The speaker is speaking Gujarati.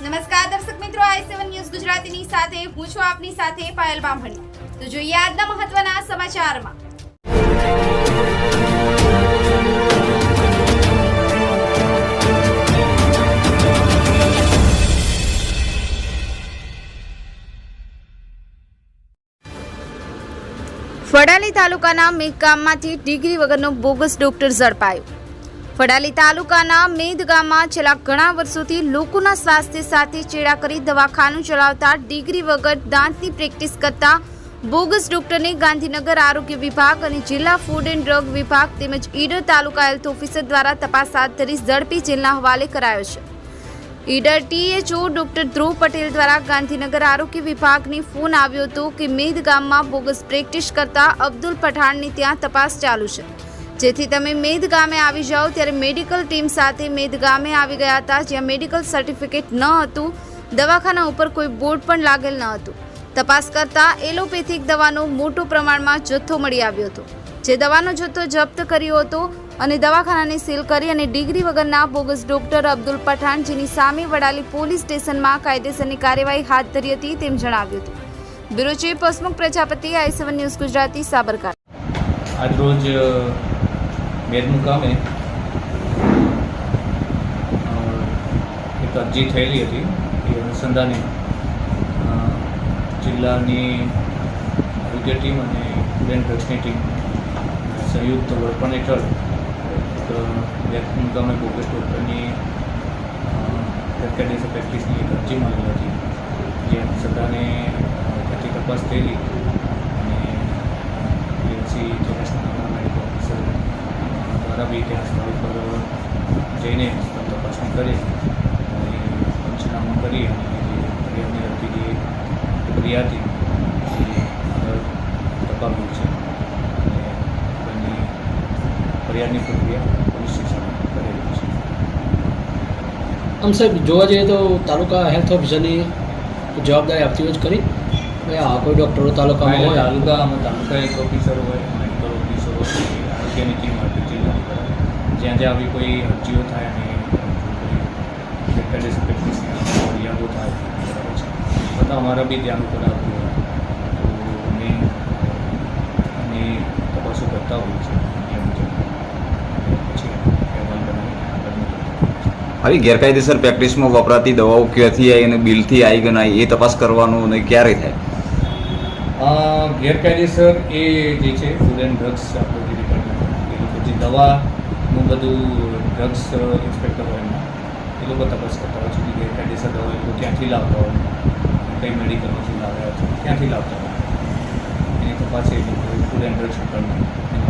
નમસ્કાર, દર્શક મિત્રો, આઈ સેવન ન્યૂઝ ગુજરાતીની સાથે, હું છું આપની સાથે પાયલ બામણી. તો જોઈએ આજના મહત્વના સમાચારમાં. વડાલી તાલુકાના મેઘ ગામમાંથી ડિગ્રી વગરનો બોગસ ડોક્ટર ઝડપાયો. ફડાલી તાલુકાના મેદ ગામમાં છેલ્લા ઘણા વર્ષોથી લોકોના સ્વાસ્થ્ય સાથે ચેડા કરી દવાખાનું ચલાવતા ડિગ્રી વગર દાંતની પ્રેક્ટિસ કરતા બોગસ ડોક્ટરને ગાંધીનગર આરોગ્ય વિભાગ અને જિલ્લા ફૂડ એન્ડ ડ્રગ વિભાગ તેમજ ઈડર તાલુકા હેલ્થ ઓફિસર દ્વારા તપાસ હાથ ધરી ઝડપી જેલના હવાલે કરાયો છે. ઈડર ટીએચઓ ડોક્ટર ધ્રુવ પટેલ દ્વારા ગાંધીનગર આરોગ્ય વિભાગને ફોન આવ્યો હતો કે મેદ ગામમાં બોગસ પ્રેક્ટિસ કરતા અબ્દુલ પઠાણની ત્યાં તપાસ ચાલુ છે. જેથી તમે મેદ ગામે આવી જાઓ ત્યારે મેડિકલ ટીમ સાથે મેદ ગામે આવી ગયા હતા, જ્યાં મેડિકલ સર્ટિફિકેટ ન હતું, દવાખાના ઉપર કોઈ બોર્ડ પણ લાગેલ ન હતું. તપાસ કરતા એલોપેથિક દવાનો મોટો પ્રમાણમાં જથ્થો મળી આવ્યો હતો. જે દવાનો જથ્થો જપ્ત કર્યો હતો અને દવાખાનાને સીલ કરી અને ડિગ્રી વગરના બોગસ ડોક્ટર અબ્દુલ પઠાણ જેની સામે વડાલી પોલીસ સ્ટેશનમાં કાયદેસરની કાર્યવાહી હાથ ધરી હતી તેમ જણાવ્યું હતું. Bureau chief Prajapati, I seven news Gujarati, Sabarkantha. આજરોજ મેદનું ગામે અ, એક અરજી થયેલી હતી. એ અનુસંધાને જિલ્લાની આરોગ્ય ટીમ અને ફૂડ ડ્રગ્સની ટીમ સંયુક્ત વડપણ હેઠળ એક મેદનું ગામે બોગસ ડોક્ટરની પ્રેક્ટિસની એક અરજી મળેલી હતી. જે અનુસંધાને અ, તપાસ થયેલી અને પીએમસી જેએસના મેડિકલ ઓફિસર બી ત્યાં સ્થળ પર જઈને તપાસણી કરી અને પંચનામું કરી અને જે ફરિયાદની લગતી જે પ્રક્રિયા હતી આગળ તપાવ્યું છે. અને આગળની ફરિયાદની પ્રક્રિયા પોલીસ સ્ટેશનમાં કરેલી છે. આમ સાહેબ જોવા જઈએ તો તાલુકા હેલ્થ ઓફિસરની જવાબદારી આપતી હોય જ આ કોઈ ડૉક્ટરો તાલુકામાં હોય. તાલુકા તાલુકા એક ઓફિસર હોય મેડિકલ ઓફિસર હોય આરોગ્યની ટીમ હોય. જ્યાં જે આવી કોઈ અરજીઓ થાય અને ફરિયાદો થાય છે. બધા અમારા બી ધ્યાન ઉપર આવતું હોય. અમે અને તપાસો કરતા હોઈએ છીએ. એ પછી અહેવાલ બનાવી આવી ગેરકાયદેસર પ્રેક્ટિસમાં વપરાતી દવાઓ ક્યાંથી આવી અને બિલથી આવી કે ના એ તપાસ કરવાનું અને ક્યારે થાય? ગેરકાયદેસર એ જે છે ફૂડ એન્ડ ડ્રગ્સ આપણું જે ડિપાર્ટમેન્ટ એ લોકો જે દવાનું બધું ડ્રગ્સ ઇન્સ્પેક્ટર હોય એમના એ લોકો તપાસ કરતા હોય છે કે ગેરકાયદેસર દવા એ લોકો ક્યાંથી લાવતા હોય. કઈ મેડિકલમાંથી લાવ્યા છે, ક્યાંથી લાવતા હોય. એની તપાસ એ લોકો ફૂડ એન્ડ ડ્રગ્સ ડિપાર્ટમેન્ટ